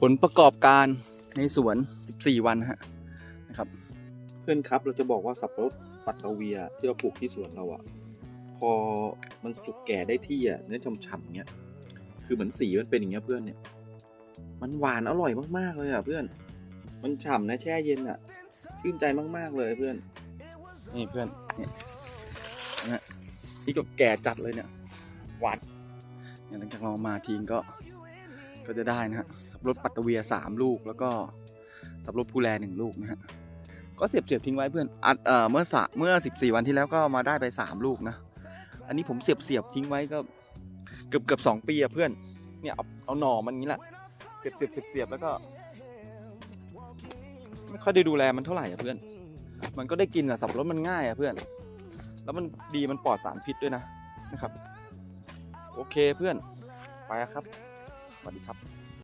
ผลประกอบการในสวน 14 วันฮะนะครับ เพื่อนครับเราจะบอกว่าสับปะรดปัตตาเวียที่เราปลูกที่สวนเราอะพอมันสุกแก่ได้ที่อะเนื้อฉ่ำๆเงี้ยคือเหมือนสีมันเป็นอย่างเงี้ยเพื่อนเนี่ยมันหวานอร่อยมากๆเลยอะเพื่อน มันฉ่ำนะแช่เย็นอะชื่นใจมากๆเลยเพื่อน นี่เพื่อนเนี่ยนะฮะนี่ก็แก่จัดเลยเนี่ย หวานเนี่ยหลังจากเรามาทิ้งก็ ก็จะได้นะฮะสับปะรดปัตตเวียสามลูกแล้วก็สับปะรดภูแลหนึ่งลูกนะฮะก็เสียบเสียบทิ้งไว้เพื่อนอัดเอ่อเมื่อสะเมื่อสิบสี่วันที่แล้วก็มาได้ไปสามลูกนะ อันนี้ผมเสียบเสียบทิ้งไว้ก็เกือบเกือบสองปีอะเพื่อน เนี่ยเอาเอาหน่อมันงี้แหละ เสียบเสียบเสียบเสียบแล้วก็ไม่ค่อยได้ดูแลมันเท่าไหร่อะเพื่อน มันก็ได้กินอะสับปะรดมันง่ายอะเพื่อน แล้วมันดีมันปลอดสารพิษด้วยนะนะครับ โอเคเพื่อนไปอะครับ สวัสดีครับ